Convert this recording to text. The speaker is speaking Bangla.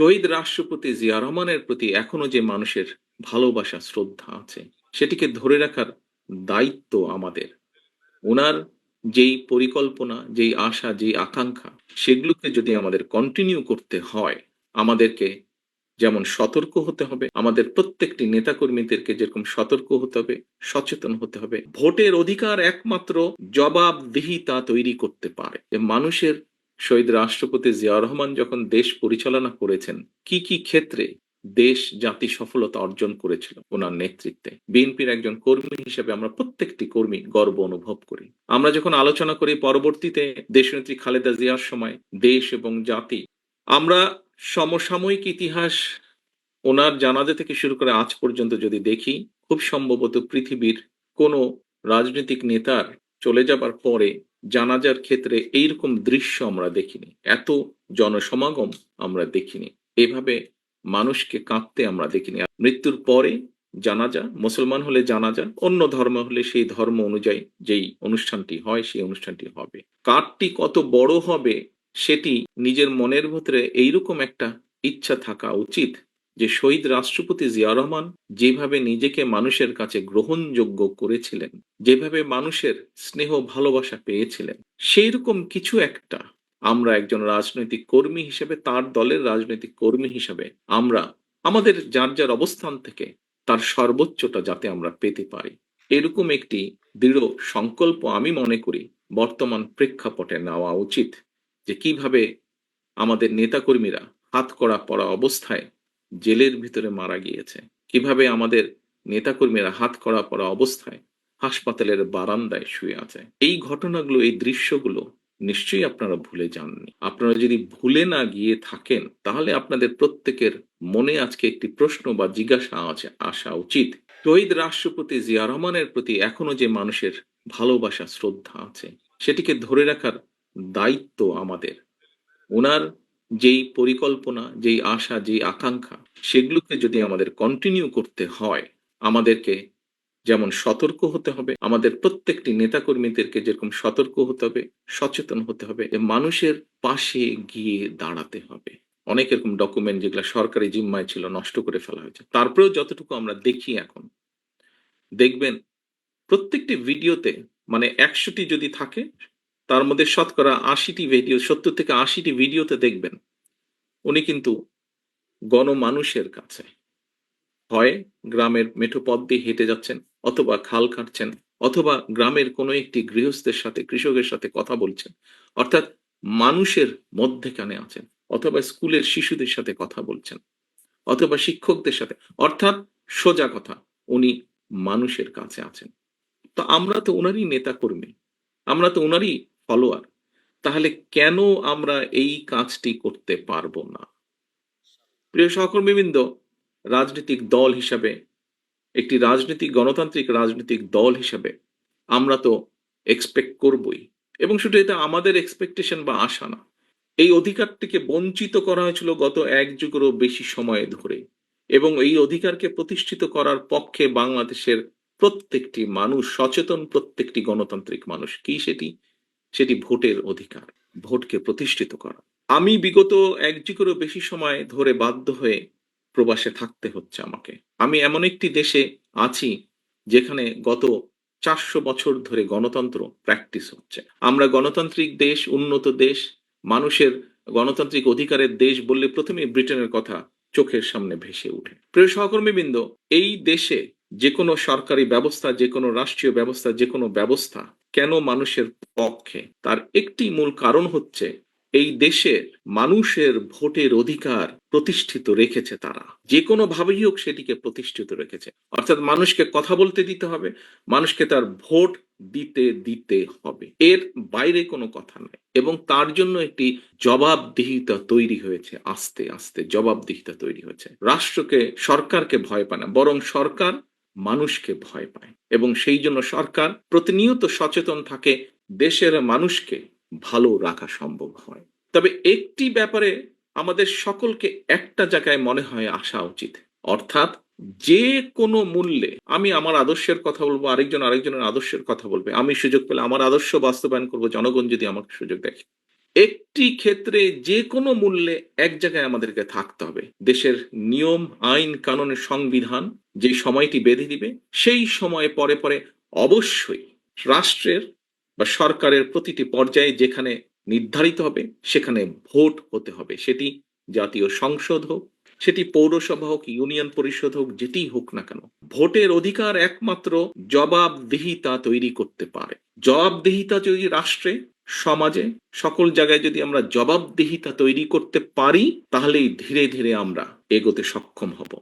শহীদ রাষ্ট্রপতি জিয়া রহমানের প্রতি এখনও যে মানুষের ভালোবাসা, শ্রদ্ধা আছে, সেটিকে ধরে রাখার দায়িত্ব আমাদের। ওনার যেই পরিকল্পনা, যেই আশা, যেই আকাঙ্ক্ষা, সেগুলোকে যদি আমাদের কন্টিনিউ করতে হয়, আমাদেরকে যেমন সতর্ক হতে হবে, আমাদের প্রত্যেকটি নেতাকর্মীদেরকে যেরকম সতর্ক হতে হবে, সচেতন হতে হবে, ভোটের অধিকার একমাত্র জবাবদিহিতা তৈরি করতে পারে। মানুষের শহীদ রাষ্ট্রপতি জিয়া রহমান যখন দেশ পরিচালনা করেছেন, কি কি ক্ষেত্রে দেশ জাতি সফলতা অর্জন করেছিল ওনার নেতৃত্বে? বিএনপির একজন কর্মী হিসেবে আমরা প্রত্যেকটি কর্মী গর্ব অনুভব করি। আমরা যখন আলোচনা করি পরবর্তীতে দেশনেত্রী খালেদা জিয়ার সময় দেশ এবং জাতি, আমরা সমসাময়িক ইতিহাস ওনার জানাজা থেকে শুরু করে আজ পর্যন্ত যদি দেখি, খুব সম্ভবত পৃথিবীর কোনো রাজনৈতিক নেতার চলে যাবার পরে জানাজার ক্ষেত্রে এইরকম দৃশ্য আমরা দেখিনি। এত জনসমাগম আমরা দেখিনি। এভাবে মানুষকে কাঁদতে আমরা দেখিনি। মৃত্যুর পরে জানাজা, মুসলমান হলে জানাজা, অন্য ধর্ম হলে সেই ধর্ম অনুযায়ী যেই অনুষ্ঠানটি হয়, সেই অনুষ্ঠানটি হবে। কাঠটি কত বড় হবে, সেটি নিজের মনের ভেতরে এইরকম একটা ইচ্ছা থাকা উচিত যে শহীদ রাষ্ট্রপতি জিয়া রহমান যেভাবে নিজেকে মানুষের কাছে গ্রহণযোগ্য করেছিলেন, যেভাবে মানুষের স্নেহ ভালোবাসা পেয়েছিলেন সেই রকম কিছু একটা আমরা একজন রাজনৈতিক কর্মী হিসেবে, তার দলের রাজনৈতিক কর্মী হিসেবে আমরা, আমাদের যার যার অবস্থান থেকে তার সর্বোচ্চটা যাতে আমরা পেতে পারি। এরকম একটি দৃঢ় সংকল্প আমি মনে করি বর্তমান প্রেক্ষাপটে নেওয়া উচিত যে কীভাবে আমাদের নেতাকর্মীরা হাত করা পড়া অবস্থায় জেলের ভিতরে মারা গিয়েছে। কীভাবে আমাদের নেতাকর্মীরা হাত করা পড়া অবস্থায় হাসপাতালের বারান্দায় শুয়ে আছে? এই ঘটনাগুলো, এই দৃশ্যগুলো নিশ্চয়ই আপনারা ভুলে যাননি। আপনারা যদি ভুলে না গিয়ে থাকেন, তাহলে আপনাদের প্রত্যেকের মনে আজকে একটি প্রশ্ন বা জিজ্ঞাসা আছে, আসা উচিত। শহীদ রাষ্ট্রপতি জিয়া রহমানের প্রতি এখনও যে মানুষের ভালোবাসা, শ্রদ্ধা আছে, সেটিকে ধরে রাখার দায়িত্ব আমাদের। ওনার যেই পরিকল্পনা, যেই আশা, যেই আকাঙ্ক্ষা, সেগুলোকে যদি আমাদের কন্টিনিউ করতে হয়, আমাদেরকে যেমন সতর্ক হতে হবে, আমাদের প্রত্যেকটি নেতাকর্মীদেরকে যেরকম সতর্ক হতে হবে, সচেতন হতে হবে মানুষের পাশে গিয়ে দাঁড়াতে হবে। অনেক এরকম ডকুমেন্ট যেগুলো সরকারি জিম্মায় ছিল, নষ্ট করে ফেলা হয়েছে। তারপরেও যতটুকু আমরা দেখি এখন, দেখবেন প্রত্যেকটি ভিডিওতে মানে একশোটি যদি থাকে তার মধ্যে শতকরা আশিটি ভিডিও সত্তর থেকে আশিটি ভিডিওতে দেখবেন। উনি কিন্তু গণমানুষের কাছে হয় গ্রামের মেঠো পথ দিয়ে হেঁটে যাচ্ছেন অথবা খাল কাটছেন অথবা গ্রামের কোনো একটি গৃহস্থের সাথে, কৃষকের সাথে কথা বলছেন। অর্থাৎ মানুষের মধ্যেখানে আছেন অথবা স্কুলের শিশুদের সাথে কথা বলছেন অথবা শিক্ষকদের সাথে। অর্থাৎ সোজা কথা, উনি মানুষের কাছে আছেন। তো আমরা তো ওনারই নেতা কর্মী আমরা তো ওনারই ফলোয়ার তাহলে কেন আমরা এই কাজটি করতে পারব না? প্রিয় সহকর্মীবৃন্দ, রাজনৈতিক দল হিসাবে, একটি রাজনৈতিক, গণতান্ত্রিক রাজনৈতিক দল হিসাবে আমরা তো এক্সপেক্ট করবই। এবং শুধু এটা আমাদের এক্সপেকটেশন বা আশা না, এই অধিকারটিকে বঞ্চিত করা হয়েছিল গত এক যুগেরও বেশি সময় ধরে। এবং এই অধিকারকে প্রতিষ্ঠিত করার পক্ষে বাংলাদেশের প্রত্যেকটি মানুষ, সচেতন প্রত্যেকটি গণতান্ত্রিক মানুষ, কি সেটি? সেটি ভোটের অধিকার, ভোটকে প্রতিষ্ঠিত করা। আমি বিগত এক যুগেরও বেশি সময় ধরে বাধ্য হয়ে প্রবাসে থাকতে হচ্ছে আমাকে। আমি এমন একটি দেশে আছি যেখানে গত চারশো বছর ধরে গণতন্ত্র প্র্যাকটিস হচ্ছে। আমরা গণতান্ত্রিক দেশ, উন্নত দেশ, মানুষের গণতান্ত্রিক অধিকারের দেশ বললে প্রথমে ব্রিটেনের কথা চোখের সামনে ভেসে উঠে প্রিয় সহকর্মীবৃন্দ, এই দেশে যে কোনো সরকারি ব্যবস্থা যে কোনো রাষ্ট্রীয় ব্যবস্থা যে কোনো ব্যবস্থা কেন মানুষের পক্ষে? তার একটি মূল কারণ হচ্ছে এই দেশের মানুষের ভোটের অধিকার প্রতিষ্ঠিত রেখেছে তারা। যে কোনো ভাবেই হোক সেটিকে প্রতিষ্ঠিত রেখেছে। অর্থাৎ মানুষকে কথা বলতে দিতে হবে, মানুষকে তার ভোট দিতে দিতে হবে। এর বাইরে কোনো কথা নেই। এবং তার জন্য একটি জবাবদিহিতা তৈরি হয়েছে আস্তে আস্তে, জবাবদিহিতা তৈরি হয়েছে। রাষ্ট্রকে, সরকারকে ভয় পায় না। বরং সরকার মানুষকে ভয় পায় এবং সেই জন্য সরকার প্রতিনিয়ত সচেতন থাকে, দেশের মানুষকে ভালো রাখা সম্ভব হয়। তবে একটি ব্যাপারে আমাদের সকলকে একটা জায়গায় মনে হয় আসা উচিত। অর্থাৎ যে কোনো মূল্যে আমি আমার আদর্শের কথা বলব, আরেকজন আরেকজনের আদর্শের কথা বলবে। আমি সুযোগ পেলে আমার আদর্শ বাস্তবায়ন করব, জনগণ যদি আমাকে সুযোগ দেখে। একটি ক্ষেত্রে যে কোনো মূল্যে এক জায়গায় আমাদেরকে থাকতে হবে। দেশের নিয়ম, আইন কানুনের সংবিধান যে সময়টি বেঁধে দিবে, সেই সময়ে পরে পরে অবশ্যই রাষ্ট্রের বা সরকারের প্রতিটি পর্যায়ে যেখানে নির্ধারিত হবে, সেখানে ভোট হতে হবে। সেটি জাতীয় সংসদ হোক, সেটি পৌরসভা হোক, ইউনিয়ন পরিষদ হোক, যেটি হোক না কেন, ভোটের অধিকার একমাত্র জবাবদিহিতা তৈরি করতে পারে। জবাবদিহিতা যদি রাষ্ট্রে সমাজে সকল জায়গায় যদি আমরা জবাবদিহিতা তৈরি করতে পারি, তাহলেই ধীরে ধীরে আমরা এগোতে সক্ষম হব।